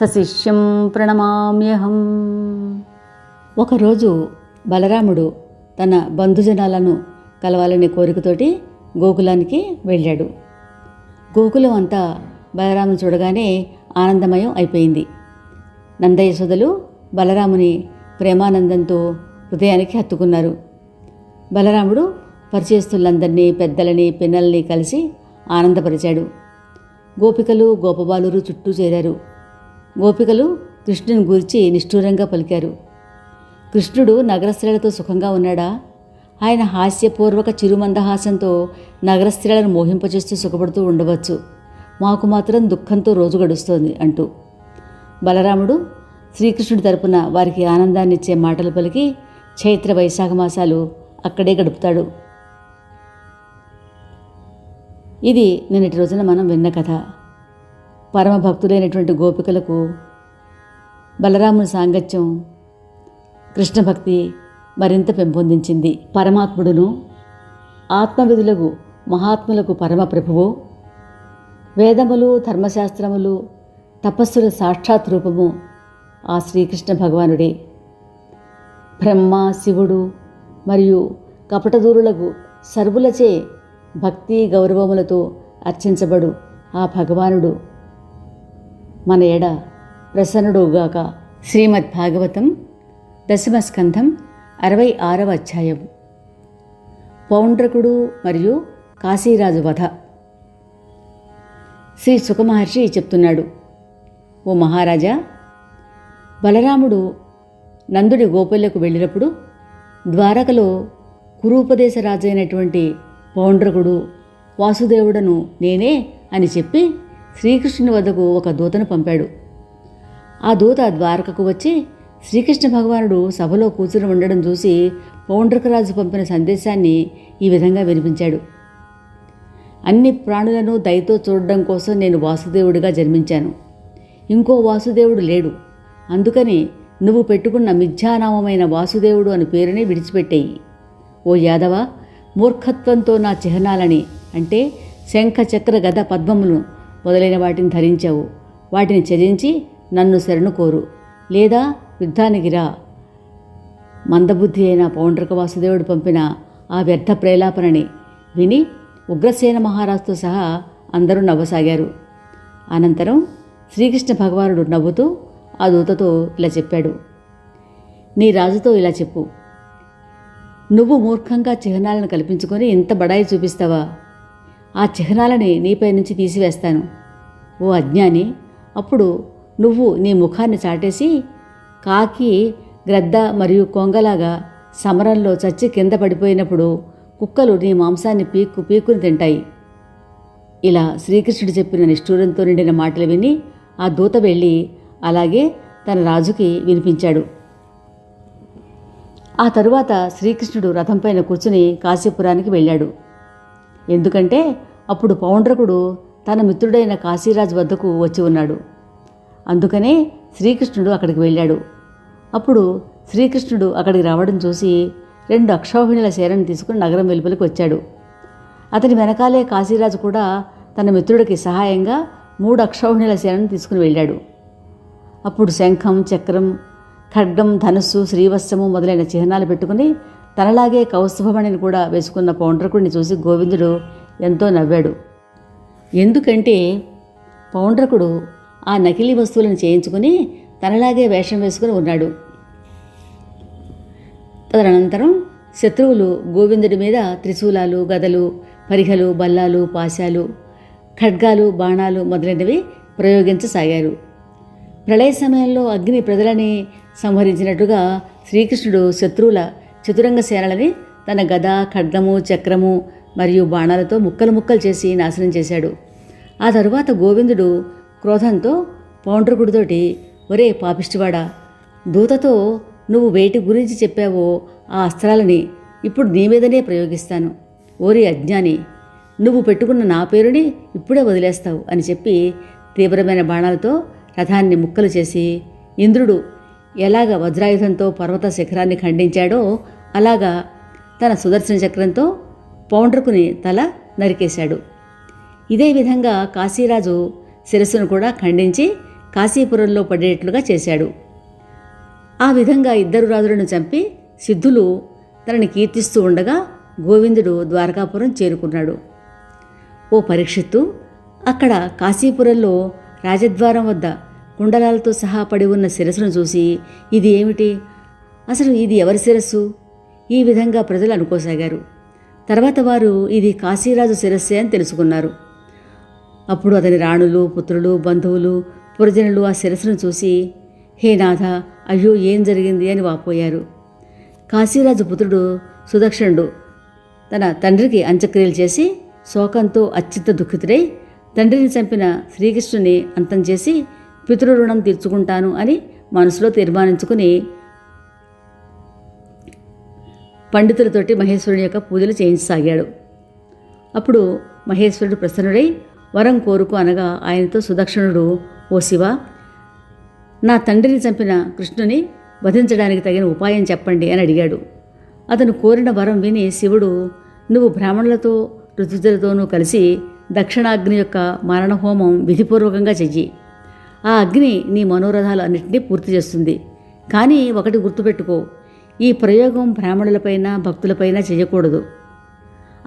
సశిష్యం ప్రణమామ్యహం. ఒకరోజు బలరాముడు తన బంధుజనాలను కలవాలనే కోరికతోటి గోకులానికి వెళ్ళాడు. గోకులం అంతా బలరాముని చూడగానే ఆనందమయం అయిపోయింది. నందయశోదలు బలరాముని ప్రేమానందంతో హృదయానికి హత్తుకున్నారు. బలరాముడు పరిచయస్తులందరినీ పెద్దలని పిన్నల్ని కలిసి ఆనందపరిచాడు. గోపికలు గోపబాలురు చుట్టూ చేరారు. గోపికలు కృష్ణుని గూర్చి నిష్ఠూరంగా పలికారు. కృష్ణుడు నగరస్త్రీలతో సుఖంగా ఉన్నాడా? ఆయన హాస్యపూర్వక చిరుమందహాసంతో నగరస్త్రీలను మోహింపచేస్తూ సుఖపడుతూ ఉండవచ్చు. మాకు మాత్రం దుఃఖంతో రోజు గడుస్తోంది అంటూ. బలరాముడు శ్రీకృష్ణుడి తరపున వారికి ఆనందాన్నిచ్చే మాటలు పలికి చైత్ర వైశాఖ మాసాలు అక్కడే గడుపుతాడు. ఇది నిన్నటి రోజున మనం విన్న కథ. పరమ భక్తులైనటువంటి గోపికలకు బలరాముని సాంగత్యం కృష్ణ భక్తి మరింత పెంపొందించింది. పరమాత్ముడును ఆత్మవిధులకు మహాత్ములకు పరమ ప్రభువు వేదములు ధర్మశాస్త్రములు తపస్సుల సాక్షాత్ రూపము ఆ శ్రీకృష్ణ భగవానుడే. బ్రహ్మ శివుడు మరియు కపటదూరులకు సర్వులచే భక్తి గౌరవములతో అర్చించబడు ఆ భగవానుడు. మన ఎడ ప్రసన్నుడుగాక శ్రీమద్ భాగవతం దశమస్కంధం అరవై ఆరవ అధ్యాయం. పౌండ్రకుడు మరియు కాశీరాజు వధ. శ్రీ సుఖమహర్షి చెప్తున్నాడు ఓ మహారాజా బలరాముడు నందుడి గోపల్లకు వెళ్ళినప్పుడు ద్వారకలో కురూపదేశరాజు అయినటువంటి పౌండ్రకుడు వాసుదేవుడను నేనే అని చెప్పి శ్రీకృష్ణుని వద్దకు ఒక దూతను పంపాడు. ఆ దూత ద్వారకకు వచ్చి శ్రీకృష్ణ భగవానుడు సభలో కూర్చుని ఉండడం చూసి పౌండ్రకరాజు పంపిన సందేశాన్ని ఈ విధంగా వినిపించాడు. అన్ని ప్రాణులను దయతో చూడడం కోసం నేను వాసుదేవుడిగా జన్మించాను. ఇంకో వాసుదేవుడు లేడు. అందుకని నువ్వు పెట్టుకున్న మిథ్యానామమైన వాసుదేవుడు అని పేరుని విడిచిపెట్టేయి. ఓ యాదవ మూర్ఖత్వంతో నా చిహ్నాలని అంటే శంఖ చక్ర గద పద్మములను మొదలైన వాటిని ధరించావు. వాటిని త్యజించి నన్ను శరణు కోరు. లేదా యుద్ధానికి రా. మందబుద్ధి అయిన పౌండ్రక వాసుదేవుడు పంపిన ఆ వ్యర్థ ప్రేలాపనని విని ఉగ్రసేన మహారాజుతో సహా అందరూ నవ్వసాగారు. అనంతరం శ్రీకృష్ణ భగవానుడు నవ్వుతూ ఆ దూతతో ఇలా చెప్పాడు. నీ రాజుతో ఇలా చెప్పు. నువ్వు మూర్ఖంగా చిహ్నాలను కల్పించుకొని ఇంత బడాయి చూపిస్తావా? ఆ చిహ్నాలని నీపై నుంచి తీసివేస్తాను. ఓ అజ్ఞాని అప్పుడు నువ్వు నీ ముఖాన్ని చాటేసి కాకి గ్రద్ద మరియు కొంగలాగా సమరంలో చచ్చి కింద పడిపోయినప్పుడు కుక్కలు నీ మాంసాన్ని పీక్కు పీక్కుని తింటాయి. ఇలా శ్రీకృష్ణుడు చెప్పిన నిష్ఠూరంతో నిండిన మాటలు విని ఆ దూత వెళ్ళి అలాగే తన రాజుకి వినిపించాడు. ఆ తరువాత శ్రీకృష్ణుడు రథంపైన కూర్చుని కాశీపురానికి వెళ్ళాడు. ఎందుకంటే అప్పుడు పౌండ్రకుడు తన మిత్రుడైన కాశీరాజు వద్దకు వచ్చి ఉన్నాడు. అందుకనే శ్రీకృష్ణుడు అక్కడికి వెళ్ళాడు. అప్పుడు శ్రీకృష్ణుడు అక్కడికి రావడం చూసి రెండు అక్షౌహిణుల శరణ్ తీసుకుని నగరం వెలుపలికి వచ్చాడు. అతని వెనకాలే కాశీరాజు కూడా తన మిత్రుడికి సహాయంగా మూడు అక్షౌహిణుల శరణ్ తీసుకుని వెళ్ళాడు. అప్పుడు శంఖం చక్రం ఖడ్గం ధనుస్సు శ్రీవత్సము మొదలైన చిహ్నాలు పెట్టుకుని తనలాగే కౌస్తుభమణిని కూడా వేసుకున్న పౌండ్రకుడిని చూసి గోవిందుడు ఎంతో నవ్వాడు. ఎందుకంటే పౌండ్రకుడు ఆ నకిలీ వస్తువులను చేయించుకుని తనలాగే వేషం వేసుకుని ఉన్నాడు. తదనంతరం శత్రువులు గోవిందుడి మీద త్రిశూలాలు గదలు పరిఘలు బల్లాలు పాశాలు ఖడ్గాలు బాణాలు మొదలైనవి ప్రయోగించసాగారు. ప్రళయ సమయంలో అగ్ని ప్రజలని సంహరించినట్టుగా శ్రీకృష్ణుడు శత్రువుల చతురంగ సేనలని తన గద ఖడ్గము చక్రము మరియు బాణాలతో ముక్కలు ముక్కలు చేసి నాశనం చేశాడు. ఆ తరువాత గోవిందుడు క్రోధంతో పౌండ్రకుడితోటి ఒరే పాపిష్టివాడా దూతతో నువ్వు వేటి గురించి చెప్పావో ఆ అస్త్రాలని ఇప్పుడు నీ మీదనే ప్రయోగిస్తాను. ఓరి అజ్ఞాని నువ్వు పెట్టుకున్న నా పేరుని ఇప్పుడే వదిలేస్తావు అని చెప్పి తీవ్రమైన బాణాలతో రథాన్ని ముక్కలు చేసి ఇంద్రుడు ఎలాగ వజ్రాయుధంతో పర్వత శిఖరాన్ని ఖండించాడో అలాగా తన సుదర్శన చక్రంతో పౌండ్రకుని తల నరికేశాడు. ఇదే విధంగా కాశీరాజు శిరస్సును కూడా ఖండించి కాశీపురంలో పడేట్లుగా చేశాడు. ఆ విధంగా ఇద్దరు రాజులను చంపి సిద్ధులు తనని కీర్తిస్తూ ఉండగా గోవిందుడు ద్వారకాపురం చేరుకున్నాడు. ఓ పరీక్షిత్తు అక్కడ కాశీపురంలో రాజద్వారం వద్ద కుండలాలతో సహా పడి ఉన్న శిరస్సును చూసి ఇది ఏమిటి? అసలు ఇది ఎవరి శిరస్సు? ఈ విధంగా ప్రజలు అనుకోసాగారు. తర్వాత వారు ఇది కాశీరాజు శిరస్సే అని తెలుసుకున్నారు. అప్పుడు అతని రాణులు పుత్రులు బంధువులు పురజనులు ఆ శిరస్సును చూసి హే నాథ అయ్యో ఏం జరిగింది? అని వాపోయారు. కాశీరాజు పుత్రుడు సుదక్షణుడు తన తండ్రికి అంత్యక్రియలు చేసి శోకంతో అత్యంత దుఃఖితుడై తండ్రిని చంపిన శ్రీకృష్ణుని అంతం చేసి పితృ రుణం తీర్చుకుంటాను అని మనసులో తీర్మానించుకుని పండితులతోటి మహేశ్వరుని యొక్క పూజలు చేయించసాగాడు. అప్పుడు మహేశ్వరుడు ప్రసన్నుడై వరం కోరుకు అనగా ఆయనతో సుదక్షిణుడు ఓ శివ నా తండ్రిని చంపిన కృష్ణుని వధించడానికి తగిన ఉపాయం చెప్పండి అని అడిగాడు. అతను కోరిన వరం విని శివుడు నువ్వు బ్రాహ్మణులతో ఋతుజులతోనూ కలిసి దక్షిణాగ్ని యొక్క మరణహోమం విధిపూర్వకంగా చెయ్యి. ఆ అగ్ని నీ మనోరథాలు అన్నింటినీ పూర్తి చేస్తుంది. కానీ ఒకటి గుర్తుపెట్టుకో ఈ ప్రయోగం బ్రాహ్మణులపైన భక్తులపైన చేయకూడదు.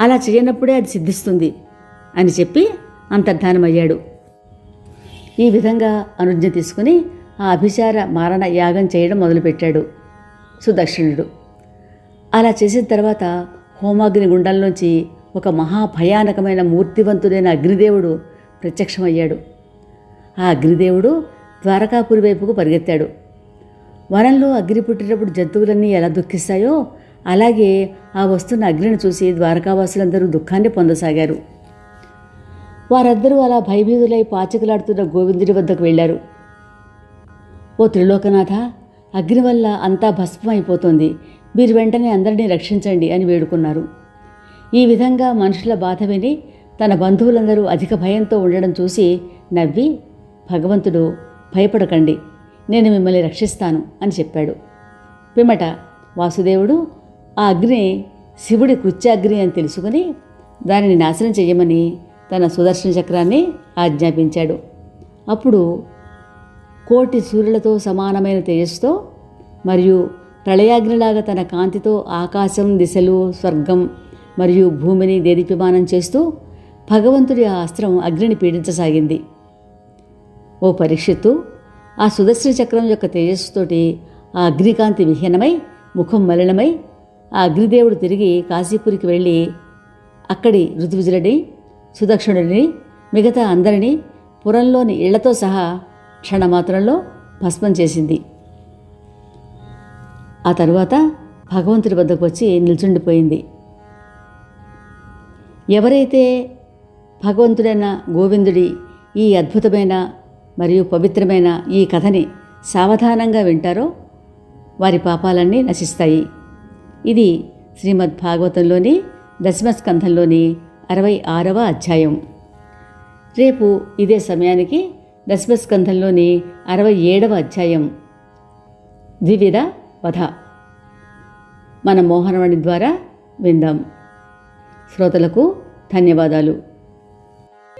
అలా చేయనప్పుడే అది సిద్ధిస్తుంది అని చెప్పి అంతర్ధానమయ్యాడు. ఈ విధంగా అనుజ్ఞ తీసుకుని ఆ అభిచార మారణ యాగం చేయడం మొదలుపెట్టాడు సుదక్షిణుడు అలా చేసిన తర్వాత హోమాగ్ని గుండంలోంచి ఒక మహాభయానకమైన మూర్తివంతుడైన అగ్నిదేవుడు ప్రత్యక్షమయ్యాడు. ఆ అగ్నిదేవుడు ద్వారకాపురి వైపుకు పరిగెత్తాడు. వనంలో అగ్ని పుట్టినప్పుడు జంతువులన్నీ ఎలా దుఃఖిస్తాయో అలాగే ఆ వస్తున్న అగ్నిని చూసి ద్వారకావాసులందరూ దుఃఖాన్ని పొందసాగారు. వారందరూ అలా భయభీతులై పాచికలాడుతున్న గోవిందుడి వద్దకు వెళ్ళారు. ఓ త్రిలోకనాథ అగ్ని వల్ల అంతా భస్మం అయిపోతుంది మీరు వెంటనే అందరినీ రక్షించండి అని వేడుకున్నారు. ఈ విధంగా మనుషుల బాధ విని తన బంధువులందరూ అధిక భయంతో ఉండడం చూసి నవ్వి భగవంతుడు భయపడకండి. నేను మిమ్మల్ని రక్షిస్తాను అని చెప్పాడు. పిమ్మట వాసుదేవుడు ఆ అగ్ని శివుడి కృత్యాగ్ని అని తెలుసుకుని దానిని నాశనం చేయమని తన సుదర్శన చక్రాన్ని ఆజ్ఞాపించాడు. అప్పుడు కోటి సూర్యులతో సమానమైన తేజస్సుతో మరియు ప్రళయాగ్నిలాగా తన కాంతితో ఆకాశం దిశలు స్వర్గం మరియు భూమిని దేదీప్యమానం చేస్తూ భగవంతుడి ఆ అస్త్రం అగ్నిని పీడించసాగింది. ఓ పరీక్షిత్తు ఆ సుదర్శన చక్రం యొక్క తేజస్సుతోటి ఆ అగ్నికాంతి విహీనమై ముఖం మలినమై ఆ అగ్నిదేవుడు తిరిగి కాశీపురికి వెళ్ళి అక్కడి ఋతువిజులని సుదక్షిణుడిని మిగతా అందరినీ పురంలోని ఇళ్ళతో సహా క్షణమాత్రంలో భస్మం చేసింది. ఆ తరువాత భగవంతుడి వద్దకు వచ్చి నిల్చుండిపోయింది. ఎవరైతే భగవంతుడైన గోవిందుడి ఈ అద్భుతమైన మరియు పవిత్రమైన ఈ కథని సావధానంగా వింటారో వారి పాపాలన్నీ నశిస్తాయి. ఇది శ్రీమద్ భాగవతంలోని దశమస్కంధంలోని అరవై ఆరవ అధ్యాయం. రేపు ఇదే సమయానికి దశమస్కంధంలోని అరవై ఏడవ అధ్యాయం. ద్వివిధ వధ. మన మోహనవాణి ద్వారా విందాం. శ్రోతలకు ధన్యవాదాలు.